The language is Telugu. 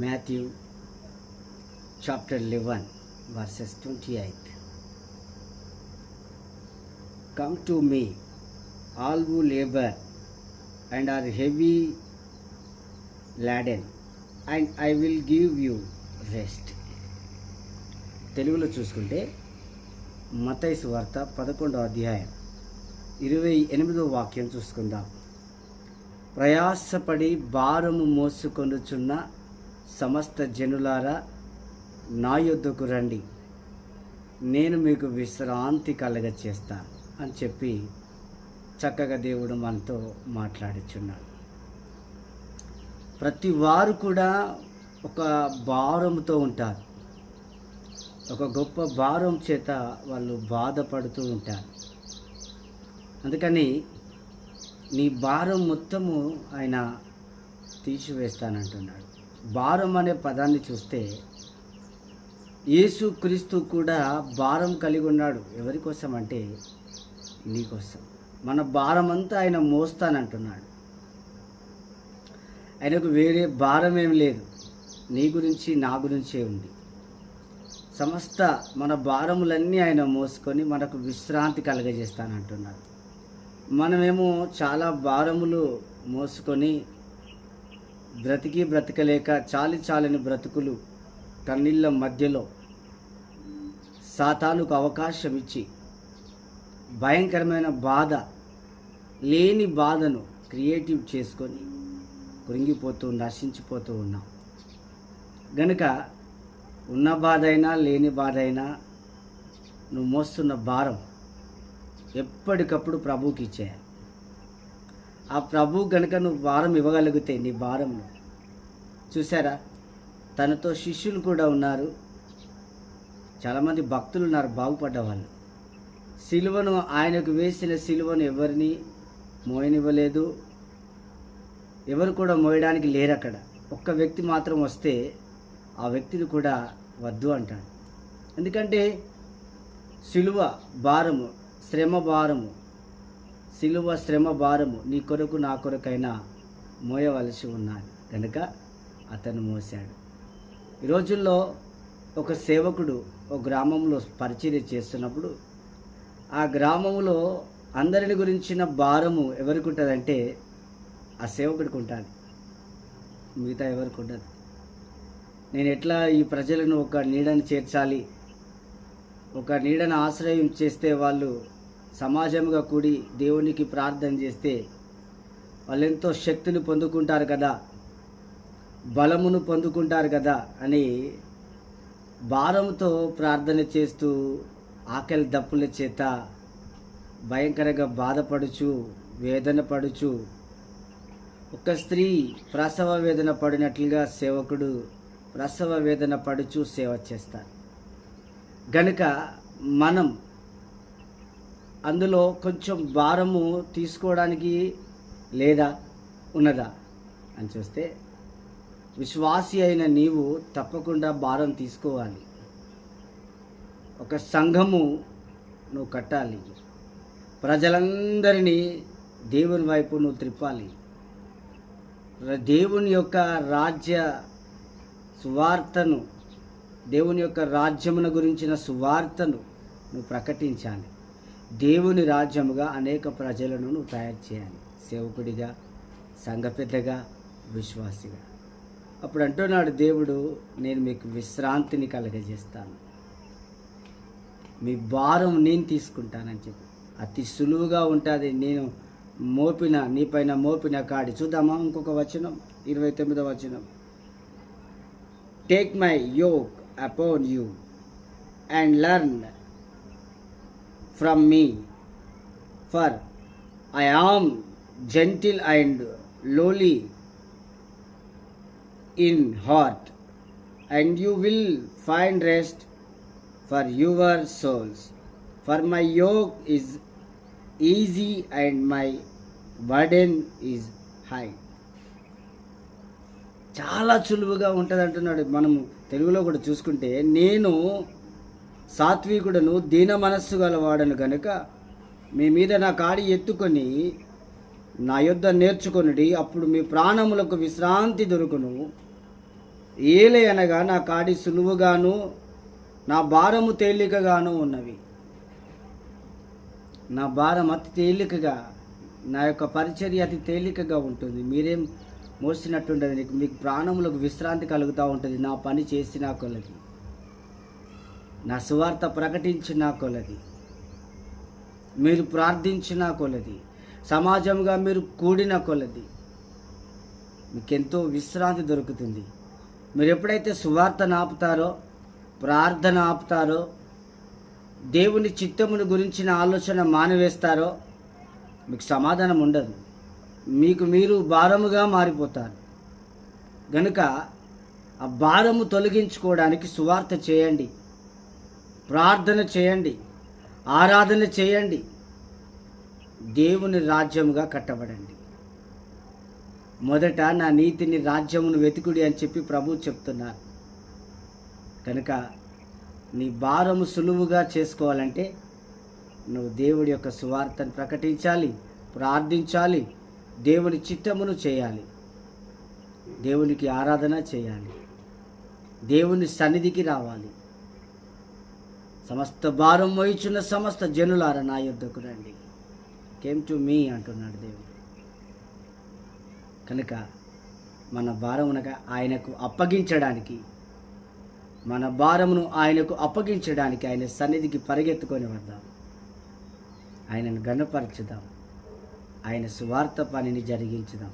Matthew chapter eleven verses twenty eight come to me all you labour and are heavy laden and I will give you rest తెలుగులో చూసుకుంటే మతైసు వార్త పదకొండో అధ్యాయం ఇరవై ఎనిమిదో వాక్యం చూసుకుందాం. ప్రయాసపడి భారము మోసుకొనుచున్న సమస్త జనులారా నా యొద్దకు రండి. నేను మీకు విశ్రాంతి కలగ చేస్తాను అని చెప్పి చక్కగా దేవుడు మనతో మాట్లాడుచున్నాడు. ప్రతి వారు కూడా ఒక భారంతో ఉంటారు. ఒక గొప్ప భారం చేత వాళ్ళు బాధపడుతూ ఉంటారు. అందుకని నీ భారం మొత్తము ఆయన తీసివేస్తానంటున్నాడు. భారం అనే పదాన్ని చూస్తే యేసు క్రీస్తు కూడా భారం కలిగి ఉన్నాడు. ఎవరి కోసం అంటే నీకోసం మన భారం అంతా ఆయన మోస్తానంటున్నాడు. ఆయనకు వేరే భారం ఏం లేదు. నీ గురించి నా గురించే ఉంది. సమస్త మన భారములన్నీ ఆయన మోసుకొని మనకు విశ్రాంతి కలగజేస్తానంటున్నాడు. మనమేమో చాలా భారములు మోసుకొని బ్రతికి బ్రతకలేక చాలి చాలని బ్రతుకులు కన్నీళ్ళ మధ్యలో సాతానుకు అవకాశం ఇచ్చి భయంకరమైన బాధ లేని బాధను క్రియేటివ్ చేసుకొని కృంగిపోతూ నశించిపోతూ ఉన్నాం. గనుక ఉన్న బాధ అయినా లేని బాధ అయినా నువ్వు మోస్తున్న భారం ఎప్పటికప్పుడు ప్రభువుకి ఇచ్చేయాలి. ఆ ప్రభు గనుక నువ్వు భారం ఇవ్వగలిగితే నీ భారంలో. చూసారా తనతో శిష్యులు కూడా ఉన్నారు. చాలామంది భక్తులు ఉన్నారు బాగుపడ్డ వాళ్ళు సిలువను ఆయనకు వేసిన సిలువను ఎవరిని మోయనివ్వలేదు. ఎవరు కూడా మోయడానికి లేరు అక్కడ. ఒక్క వ్యక్తి మాత్రం వస్తే ఆ వ్యక్తిని కూడా వద్దు అంటాడు. ఎందుకంటే సిలువ భారము శ్రమ భారము సిలువ శ్రమ భారము నీ కొరకు నా కొరకైనా మోయవలసి ఉన్నది. కనుక అతను మోసాడు ఈ రోజుల్లో ఒక సేవకుడు ఒక గ్రామంలో పరిచర్య చేస్తున్నప్పుడు ఆ గ్రామంలో అందరిని గురించిన భారము ఎవరికి ఉంటుందంటే ఆ సేవకుడికి ఉంటుంది మిగతా ఎవరికి ఉండదు నేను ఎట్లా ఈ ప్రజలను ఒక నీడను చేర్చాలి? ఒక నీడను ఆశ్రయం చేస్తే వాళ్ళు సమాజంగా కూడి దేవునికి ప్రార్థన చేస్తే వాళ్ళు ఎంతో శక్తిని పొందుకుంటారు కదా బలమును పొందుకుంటారు కదా అని భారంతో ప్రార్థన చేస్తూ ఆకలి దప్పుల చేత భయంకరంగా బాధపడుచు వేదన పడుచు ఒక స్త్రీ ప్రసవ వేదన పడినట్లుగా సేవకుడు ప్రసవ వేదన పడుచు సేవ చేస్తారు. గనుక మనం అందులో కొంచెం భారము తీసుకోవడానికి లేదా ఉన్నదా? అని చూస్తే విశ్వాసి అయిన నీవు తప్పకుండా భారం తీసుకోవాలి. ఒక సంఘము నువ్వు కట్టాలి. ప్రజలందరినీ దేవుని వైపు నువ్వు త్రిప్పాలి. దేవుని యొక్క రాజ్య సువార్తను దేవుని యొక్క రాజ్యమున గురించిన సువార్తను నువ్వు ప్రకటించాలి. దేవుని రాజ్యముగా అనేక ప్రజలను నువ్వు తయారు చేయాలి. సేవకుడిగా సంఘ పెద్దగా విశ్వాసిగా. అప్పుడు అంటున్నాడు దేవుడు నేను మీకు విశ్రాంతిని కలగజేస్తాను. మీ భారం నేను తీసుకుంటానని చెప్పి. అతి సులువుగా ఉంటుంది. నేను మోపిన నీపైన మోపిన కాడి. చూద్దామా ఇంకొక వచనం ఇరవై తొమ్మిదో వచనం. Take my yoke upon you and learn from me for I am gentle and lowly in heart and you will find rest for your souls for my yoke is easy and my burden is high చాలా సులువుగా ఉంటుంది అంటున్నాడు మనము తెలుగులో కూడా చూసుకుంటే నేను సాత్వికుడను దీన మనస్సు గలవాడను కనుక మీ మీద నా కాడి ఎత్తుకొని నా యొద్ద నేర్చుకొనుడి అప్పుడు మీ ప్రాణములకు విశ్రాంతి దొరుకును. ఏలే అనగా నా కాడి సులువుగాను నా భారము తేలికగాను ఉన్నవి. నా భారం అతి తేలికగా నా యొక్క పరిచర్య అతి తేలికగా ఉంటుంది. మీరేం మోసినట్టుండదు నీకు మీకు ప్రాణములకు విశ్రాంతి కలుగుతూ ఉంటుంది. నా పని చేసిన కొలది. నా సువార్త ప్రకటించిన కొలది. మీరు ప్రార్థించిన కొలది. సమాజంగా మీరు కూడిన కొలది. మీకెంతో విశ్రాంతి దొరుకుతుంది. మీరు ఎప్పుడైతే సువార్తను ఆపుతారో ప్రార్థన ఆపుతారో దేవుని చిత్తమును గురించిన ఆలోచన మానివేస్తారో మీకు సమాధానం ఉండదు. మీకు మీరు భారముగా మారిపోతారు. గనుక ఆ భారము తొలగించుకోవడానికి సువార్త చేయండి. ప్రార్థన చేయండి ఆరాధన చేయండి. దేవుని రాజ్యముగా కట్టబడండి. మొదట నా నీతిని రాజ్యమును వెతుకుడి అని చెప్పి ప్రభు చెప్తున్నారు. కనుక నీ భారము సులువుగా చేసుకోవాలంటే నువ్వు దేవుడి యొక్క సువార్తను ప్రకటించాలి ప్రార్థించాలి దేవుని చిత్తమును చేయాలి. దేవునికి ఆరాధన చేయాలి. దేవుని సన్నిధికి రావాలి. సమస్త భారం వహించున్న సమస్త జనులార నా యుద్ధకు రండి. కేమ్ టు మీ అంటున్నాడు దేవుడు. కనుక మన భారమునగా ఆయనకు అప్పగించడానికి మన భారమును ఆయనకు అప్పగించడానికి ఆయన సన్నిధికి పరిగెత్తుకొని వద్దాం. ఆయనను గణపరచుదాం ఆయన సువార్త పనిని జరిగించుదాం.